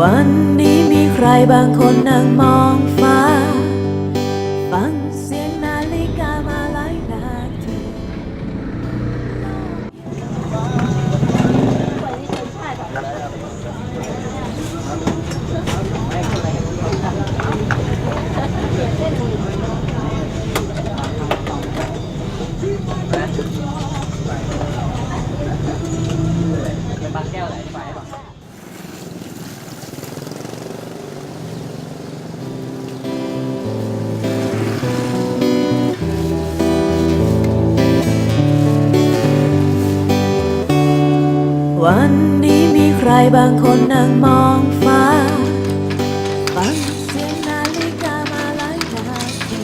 วันนี้มีใครบางคนนั่งมองฟ้า ฟังเสียงนาฬิกามาหลายนาทีวัน วันนี้มีใครบางคนนั่งมองฟ้าฟังเสียงนาฬิกามาหลายนาที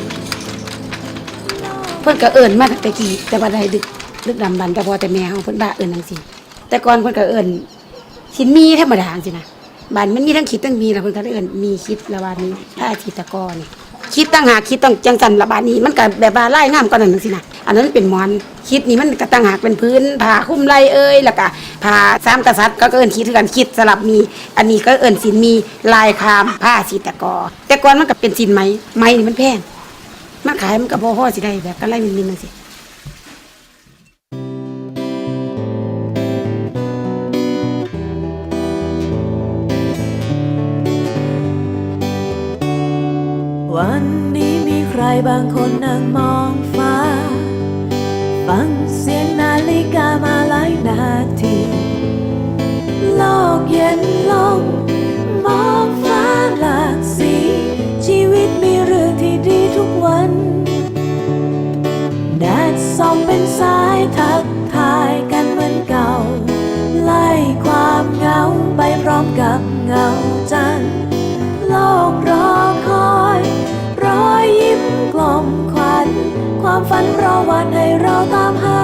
เพิ่นก็เอิ้นมาตั้งแต่กี้แต่ว่าได้ดึกดึกดำบรรพ์แต่พอแต่แม่เฮาเพิ่นบ่าเอิ้นจังซี่ แต่ก่อนเพิ่นก็เอิ้นสินมีธรรมดาจังซี่นะบ้านมันมีทั้งคิดทั้งมีแล้วเพิ่นก็เอิ้นมีคิดละบาดนี้ถ้าจิตรกรนี่คิดตั้งหาคิดต้องจังสันละบาดนี้มันก็แบบว่าไลายงามกว่านั้นจังซี่นะ อันนั้นเป็นหมอนคิดนี่มันก็ตั้งหากเป็นพื้นผ้าคลุมไหล่เอ้ยแล้วก็ผ้าสามกษัตริย์ก็เอินคิดคือกันคิดสลับมี อันนี้ก็เอินสินมีลายคามผ้าจิตรกรแต่ก่อนมันก็เป็นสินไหมไหมนี่มันแพงมาขายมันก็บ่พอสิได้แบบกันไล่มินมินจังซี่วันนี้มีใครบางคนนั่งมองฟ้า ฝันรอวันให้เราตามหา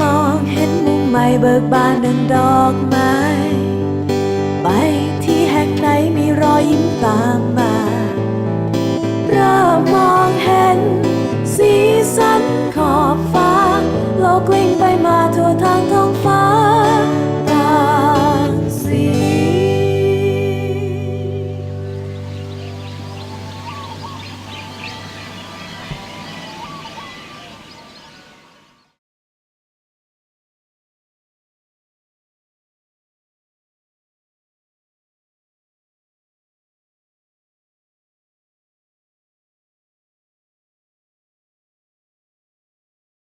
มองเห็นมุมใหม่เบิกบานดังดอกไม้